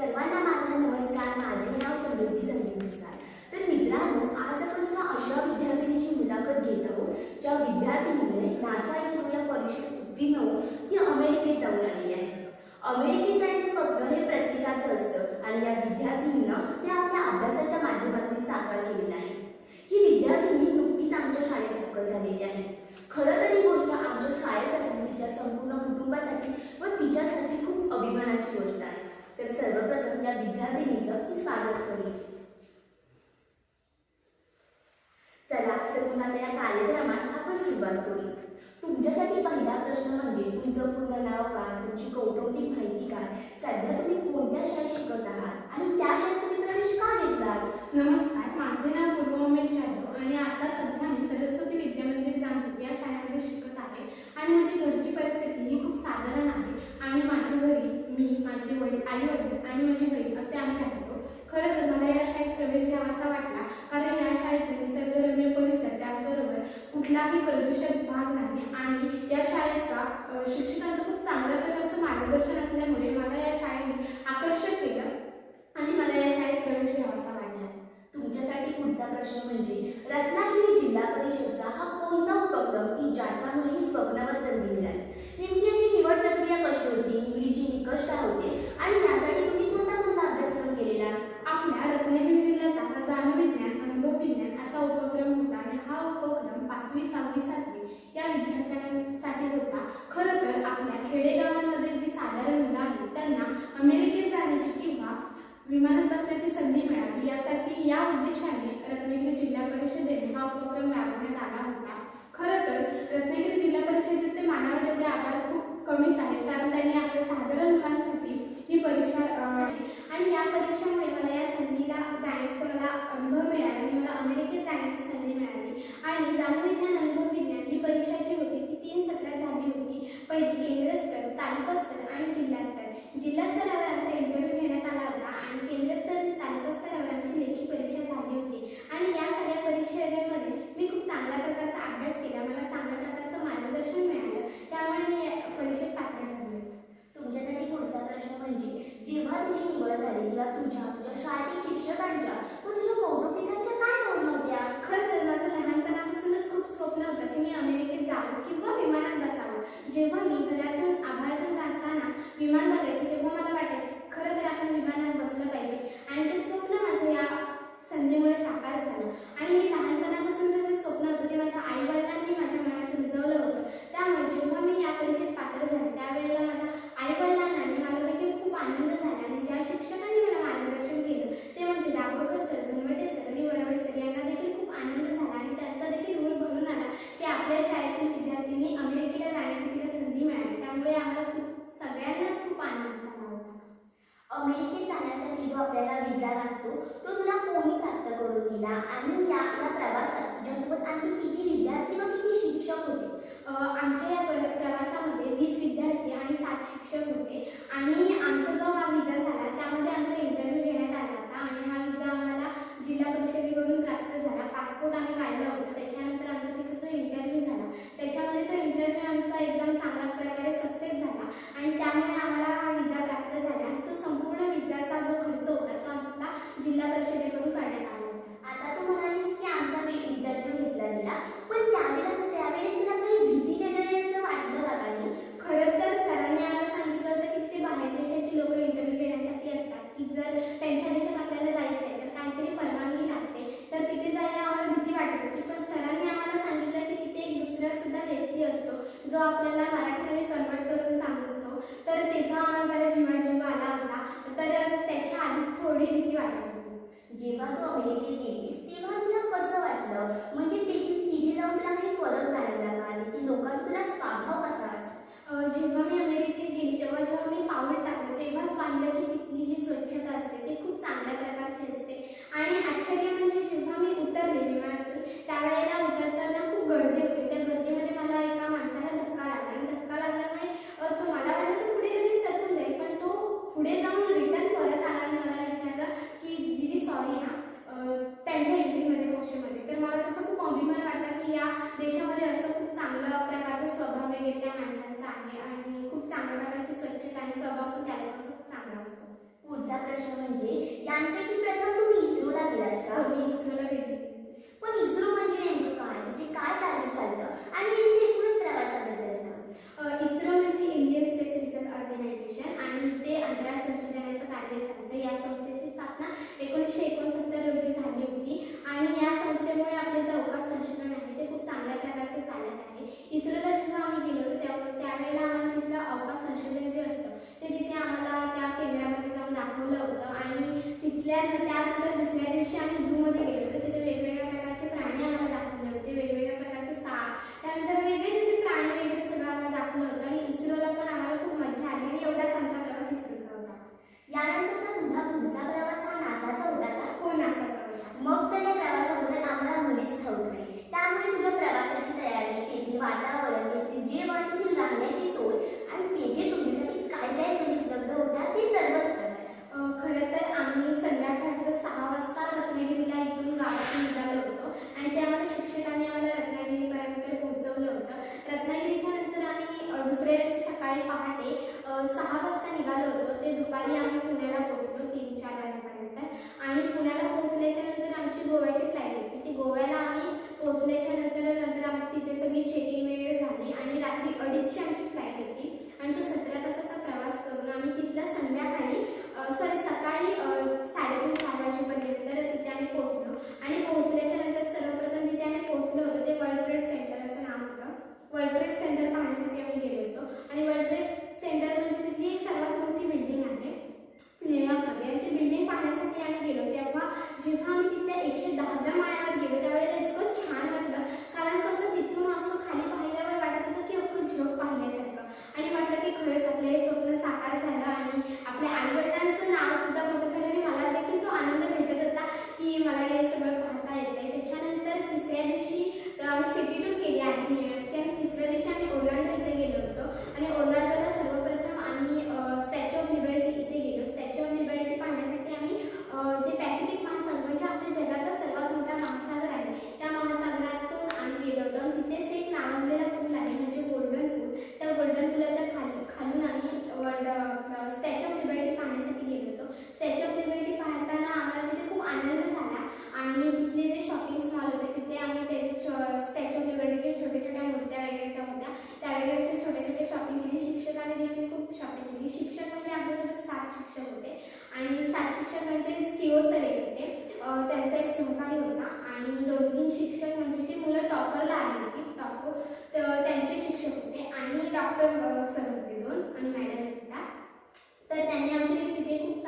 सर्वांना माझा नमस्कार. माझे नाव समृद्धी संदीपसार तर मित्रांनो आज आपण एका अशा विद्यार्थिनीची मुलाखत घेत आहोत ज्या विद्यार्थिनीने नासा इस्रो या परीक्षेत उत्तीर्ण होऊन ती अमेरिकेत जाऊन आलेली आहे. अमेरिकेत जायचं स्वप्न हे प्रत्येकाचं असतं आणि या विद्यार्थिनीनं ते आपल्या अभ्यासाच्या माध्यमातून साकार केलेलं आहे. ही विद्यार्थिनी नुकतीच आमच्या शाळेत दाखल झालेली आहे. खरं तर ही गोष्ट आमच्या शाळेसाठी तिच्या संपूर्ण कुटुंबासाठी व तिच्यासाठी खूप अभिमानाची गोष्ट आहे तर सर्वप्रथम या विद्यार्थिनीचं मी स्वागत करू चला तर मग आता या कार्यक्रमास आपण सुरुवात करूया. तुमच्यासाठी पहिला प्रश्न म्हणजे तुमचं पूर्ण नाव काय? तुमची कौटुंबिक माहिती काय? सध्या तुम्ही कोणत्या शाळेत शिकत आहात? आणि त्या शाळेत तुम्ही प्रवेश का घेतला नमस्कार माझे नाव पूर्वमेल जाधव आणि आता सध्या मी सरस्वती विद्यामंदिर जामसुत या शाळेमध्ये शिकत आहे. आणि माझी घरची परिस्थिती ही खूप साधारण आहे. आणि माझ्या घरी मी माझ्या वडील आई वडील आणि माझी बहीण असे आम्ही राहतो. खरं तर मला या शाळेत प्रवेश घ्यावासा वाटला कारण या शाळेचे निसर्गरम्य परिसर त्याचबरोबर कुठलाही प्रदूषित भाग नाही आणि या शाळेचा शिक्षकांचं खूप चांगल्या प्रकारचं मार्गदर्शन असल्यामुळे मला या शाळेने आकर्षक केलं आणि मला या शाळेत प्रवेश घ्यावासा वाटला. तुमच्यासाठी पुढचा प्रश्न म्हणजे रत्नागिरी जिल्हा परिषदचा हा कोणता उपक्रम की ज्याच्यामुळे ही स्वप्नावर संधी मिळाली नेमकी याची निवड प्रक्रिया कशी होती? निवडीची निकष काय होते आणि यासाठी तुम्ही कोणता कोणता अभ्यासक्रम केलेला आपल्या रत्नागिरी जिल्ह्याचा हा जाणविज्ञान अनुभव विज्ञान असा उपक्रम होता आणि हा उपक्रम पाचवी सहावी सातवी या विद्यार्थ्यांसाठी होता. खरं तर आपल्या खेडेगावांमध्ये जी साधारण मुलं आहेत त्यांना अमेरिकेत जाण्याची किंवा विमानात बसण्याची संधी मिळावी यासाठी या उद्देशाने रत्नागिरी जिल्हा परिषदेने हा उपक्रम राबवण्यात आला होता. खरं तर रत्नागिरी जिल्हा परिषदेचे मानव तेवढे आभार खूप कमीच आहेत कारण त्यांनी आपल्या साधारण मुलांसाठी ही परीक्षा अं, आणि या परीक्षेमुळे मला या संधीला जाण्याचा मला अनुभव मिळाला आणि मला अमेरिकेत जाण्याची संधी मिळाली आणि जाणविज्ञान अनुभव विज्ञान ही परीक्षा जी होती ती तीन सत्रात झाली होती पहिली केंद्र स्तर तालुका स्तर आणि जिल्हा स्तर. जिल्हा स्तरावर आमचा इंटरव्ह्यू घेण्यात आला होता आणि केंद्र स्तर तालुका स्तरावर आमची लेखी परीक्षा झाली होती. आणि या सगळ्या परीक्षेमध्ये मी खूप चांगल्या प्रकारचा अभ्यास केला. मला चांगल्या प्रकारचं मार्गदर्शन मिळालं. त्यामुळे मी या परीक्षेत पात्र ठरले. तुमच्यासाठी पुढचा प्रश्न म्हणजे जेव्हा तुझी निवड झाली तेव्हा तुझ्या शाळेतील शिक्षकांच्या व तुझ्या कौटुंबिकांच्या काय भावना होत्या खरं तर माझं लहानपणापासूनच खूप स्वप्न होतं की मी अमेरिकेत जावं किंवा विमानात बसावं जेव्हा मी घरातून आभाळातून जाताना विमान बघायचे तेव्हा मला वाटायचं खरं तर आपण विमानात बसलं पाहिजे आणि ते स्वप्न माझं या संधीमुळे साकार झालं आणि हे लहानपणापासून जे स्वप्न होतं ते माझ्या आई वडिलांनी माझ्या मनात रुजवलं होतं त्यामुळे जेव्हा मी या परीक्षेत पात्र झाले त्यावेळेला माझ्या आई वडिलांना आणि मला देखील खूप आनंद झाला आणि ज्या शिक्षकांनी मला मार्गदर्शन केलं ते म्हणजे दाभोळकर सर धनवटे सर आणि वरवडे सर यांना देखील खूप आनंद झाला आणि त्यांचा देखील ऊर भरून आला की आपल्या शाळेतील विद्यार्थ्यांनी अमेरिकेला जाण्याची तिला संधी मिळाली त्यामुळे आम्हाला खूप सगळ्यांनाच खूप आनंद झाला होता अमेरिकेत जाण्यासाठी जो आपल्याला विजा लागतो तो तुला कोणी प्राप्त करून दिला आणि या या प्रवासात तुझ्यासोबत आणखी किती विद्यार्थी व किती शिक्षक होते? आमच्या या प्रवासामध्ये वीस विद्यार्थी आणि सात शिक्षक होते. आणि आमचा जो हा विजा झाला त्यामध्ये आमचा इंटरव्ह्यू घेण्यात आला होता आणि हा विजा आम्हाला जिल्हा परिषदेकडून प्राप्त झाला पासपोर्ट आम्ही काढला होता त्याच्यानंतर आमचा तिथे जो इंटरव्ह्यू झाला त्याच्यामध्ये तो इंटरव्ह्यू आमचा एकदम चांगल्या प्रकारे सक्सेस झाला आणि त्यामुळे आम्हाला हा विजा प्राप्त झाला आणि तो संपूर्ण विजाचा जो खर्च होता तो आपला जिल्हा परिषदेकडून करण्यात आला होता आता तू म्हणालीस की आमचा इंटरव्ह्यू घेतला गेला पण त्यावेळेला त्यावेळेस तुला काही भीती वगैरे असं वाटलं का काही खरं तर सरांनी आम्हाला सांगितलं होतं की ते बाहेर देशाची लोक इंटरव्ह्यू घेण्यासाठी असतात की जर त्यांच्या देशात आपल्याला जायचं आहे तर काहीतरी परवानगी लागते तर तिथे जायला आम्हाला भीती वाटत होती पण सरांनी आम्हाला सांगितलं की तिथे एक दुसरा सुद्धा व्यक्ती असतो जो आपल्याला मराठीमध्ये कन्वर्ट करून सांगतो तर तेव्हा आम्हाला जरा जीवाजीव आला होता तर त्याच्या आधी थोडी भीती वाटत होती जेव्हा तू अमेरिकेत गेलीस तेव्हा तुला कसं वाटलं म्हणजे तिथे तिथे जाऊन तुला काही फरक जाणवायला का? आणि ती लोकांचा स्वभाव असा जेव्हा मी अमेरिकेत गेली तेव्हा जेव्हा मी पाऊल टाकले तेव्हाच पाहिलं प्रश्न म्हणजे यांपैकी प्रथम तुम्ही इस्रोला गेलात का? हो, मी इस्रोला गेले. पण इस्रो म्हणजे नेमकं काय? तिथे काय कार्य चालतं? आणि इथे एकूणच प्रवासाबद्दल सांग. इस्रो म्हणजे इंडियन स्पेस रिसर्च ऑर्गनायझेशन आणि ते अंतराळ संशोधनाचं कार्य चालतं. या संस्थेची स्थापना एकोणीसशे एकोणसत्तर रोजी झाली होती. आणि या संस्थेमुळे आपले जे अवकाश संशोधन आहे ते खूप चांगल्या प्रकारचं चालत आहे. इस्रोला जेव्हा आम्ही गेलो होतो त्यावेळेला आम्हाला तिथलं अवकाश संशोधन जे असतं ते तिथे आम्हाला त्या केंद्रामध्ये घेतल्यानंतर त्यानंतर दुसऱ्या दिवशी आम्ही झूमध्ये गोव्याला आम्ही पोहोचल्याच्या नंतर नंतर आम तिथे सगळी चेकिंग वगैरे झाली आणि रात्री अडीचशे आमची फ्लाईट होती. आणि तो सतरा तासाचा प्रवास करून आम्ही तिथला संध्याकाळी शिक्षकाला देखील खूप शॉकिंग होती शिक्षक म्हणजे आमच्यासोबत सात शिक्षक होते. आणि सात शिक्षक म्हणजे सी सर होते. त्यांचा एक सहकारी होता. आणि दोन तीन शिक्षक म्हणजे जी मुलं टॉपरला आली होती टॉपर त्यांचे शिक्षक होते. आणि डॉक्टर सर होते दोन आणि मॅडम होत्या तर त्यांनी आमच्या तिथे खूप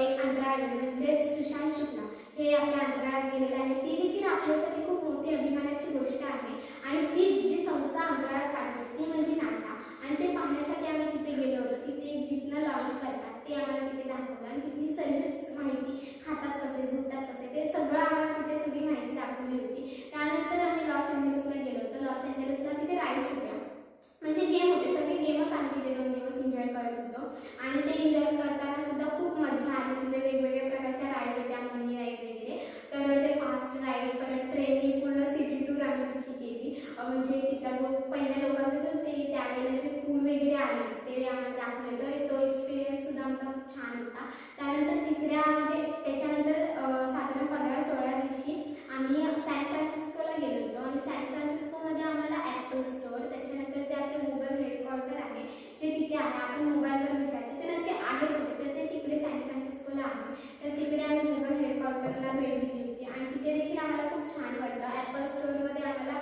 एक अंतराळ म्हणजे सुशांत शुक्ला. हे आपल्या अंतराळात गेलेले आहे. ती देखील आपल्यासाठी खूप मोठी अभिमानाची गोष्ट आहे. म्हणजे तिथला जो पहिल्या लोकांचा तर ते त्यावेळेला जे पूल वगैरे आले ते आम्हाला दाखवले. तर तो एक्सपिरियन्स सुद्धा आमचा खूप छान होता. त्यानंतर तिसऱ्या म्हणजे त्याच्यानंतर साधारण पंधरा सोळा दिवशी आम्ही सॅन फ्रान्सिस्कोला गेलो होतो. आणि सॅन फ्रान्सिस्कोमध्ये आम्हाला ॲपल स्टोअर त्याच्यानंतर जे आपले गुगल हेडक्वार्टर आहे जे तिथे आहे आपण मोबाईलवर विचारतो ते नक्की होते तर ते तिकडे सॅन फ्रान्सिस्कोला आहे. तर तिकडे आम्ही गुगल हेडक्वार्टरला भेट दिली होती. आणि तिथे देखील आम्हाला खूप छान वाटलं. ॲपल स्टोअरमध्ये आम्हाला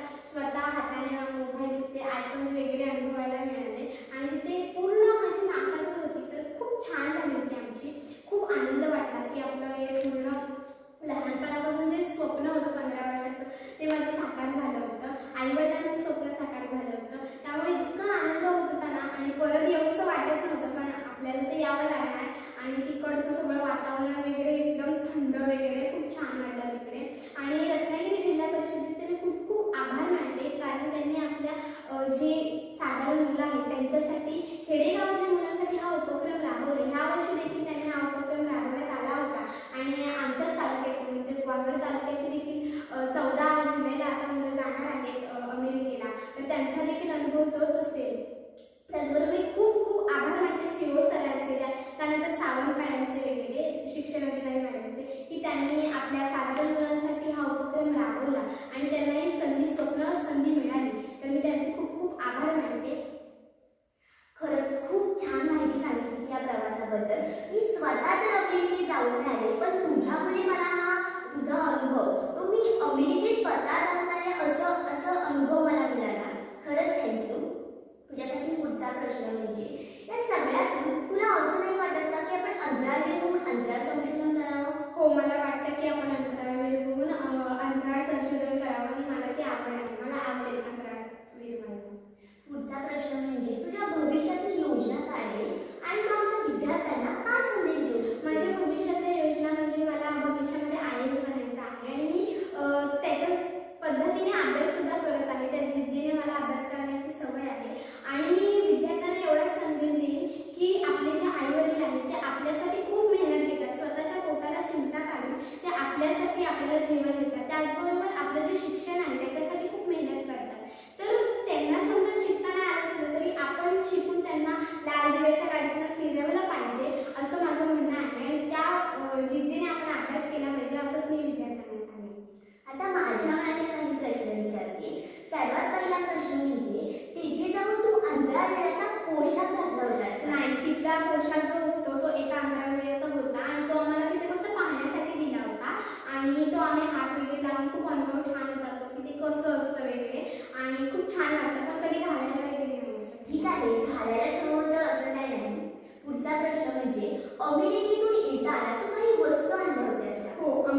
जी साधारण मुलं आहेत त्यांच्यासाठी खेडेगावातल्या मुलांसाठी हा उपक्रम राबवले. ह्या वर्षी देखील त्यांनी हा उपक्रम राबवण्यात आला होता. आणि आमच्याच तालुक्याचे म्हणजे ग्वाल्हेर तालुक्याचे देखील चौदा जुलैला आता मुलं जाणार आहेत अमेरिकेला. तर त्यांचा देखील अनुभव तोच असेल. त्याचबरोबर खूप खूप आभार मानते सीओ सरांचे त्यानंतर सावंत मॅडमचे वगैरे शिक्षण अधिकारी मॅडमचे की त्यांनी आपल्या साधारण मुलांसाठी हा उपक्रम राबवला. आणि त्यांना ही संधी स्वप्न आनंद पण तुझ्यामुळे मला हा तुझा अनुभव तो मी अमेरिकेत स्वतः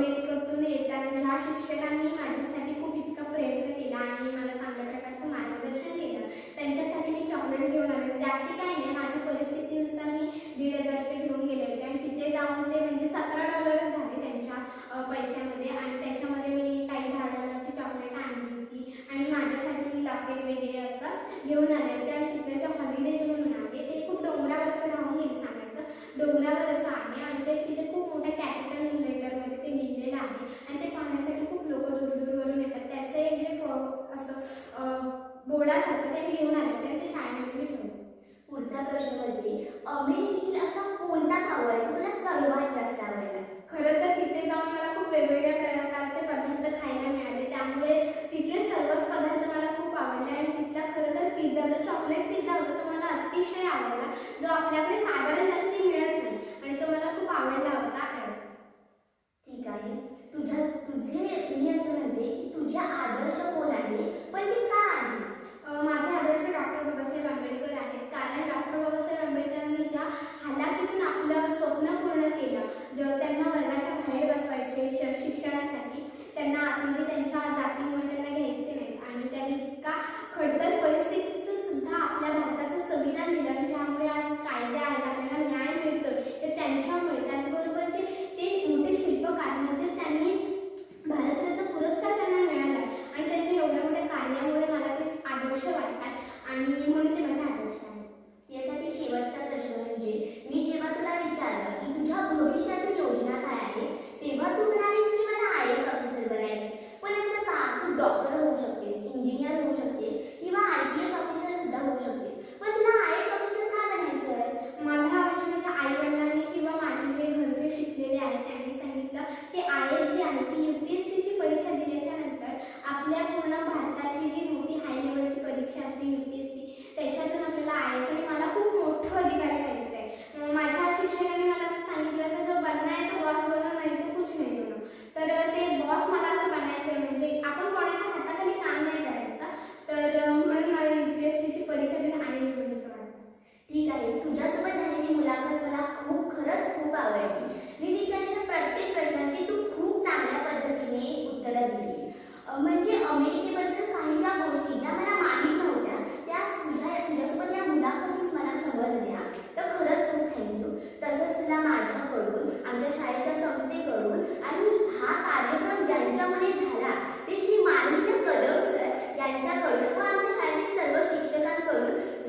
अमेरिकेतून येताना ज्या शिक्षकांनी माझ्यासाठी खूप इतका प्रयत्न केला आणि मला चांगल्या प्रकारचं मार्गदर्शन केलं त्यांच्यासाठी मी चॉकलेट्स घेऊन आले. जास्ती काही नाही माझ्या परिस्थितीनुसार मी दीड हजार रुपये घेऊन गेले होते आणि तिथे जाऊन ते म्हणजे सतरा डॉलरच झाले त्यांच्या पैशामध्ये आणि त्याच्यामध्ये मी काही दहा डॉलरची चॉकलेट आणली होती आणि माझ्यासाठी मी लॉकेट वगैरे असं घेऊन आले होते आणि तिथे जे हॉलिडेज म्हणून आले ते खूप डोंगरावरचं राहून गेले सांगायचं. डोंगरावर असं आहे आणि ते तिथे खूप मोठ्या आहे आणि ते पाहण्यासाठी खूप लोक दूरदूरवरून येतात. त्याचं एक जे फॉ असं बोर्डासारखं ते घेऊन आले. आणि ते शाळेमध्ये ठेवलं. पुढचा प्रश्न म्हणजे अमेरिकेतील असा कोणता खावा आहे तुम्हाला सर्वात जास्त आवडला? खरं तर तिथे जाऊन मला खूप वेगवेगळ्या प्रकारचे पदार्थ खायला मिळाले. त्यामुळे तिथले सर्वच पदार्थ मला खूप आवडले. आणि तिथला खरं तर पिझ्झा जो चॉकलेट पिझ्झा होता तो मला अतिशय आवडला. जो आपल्याकडे साधारण significa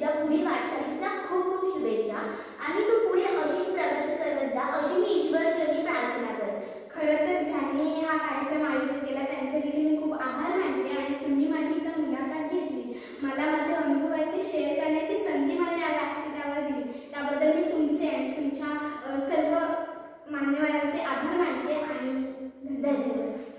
या पुढील वाटचालीसला खूप खूप शुभेच्छा. आणि तू पुढे अशीच प्रगती करत जा. अशी मी ईश्वरचरणी प्रार्थना करते खरं तर ज्यांनी हा कार्यक्रम आयोजित केला त्यांचे देखील मी खूप आभार मानते आणि तुम्ही माझी इथं मुलाखत घेतली. मला माझे अनुभव आहे ते शेअर करण्याची संधी मला या व्यासपीठावर दिली. त्याबद्दल मी तुमचे आणि तुमच्या सर्व मान्यवरांचे आभार मानते आणि धन्यवाद.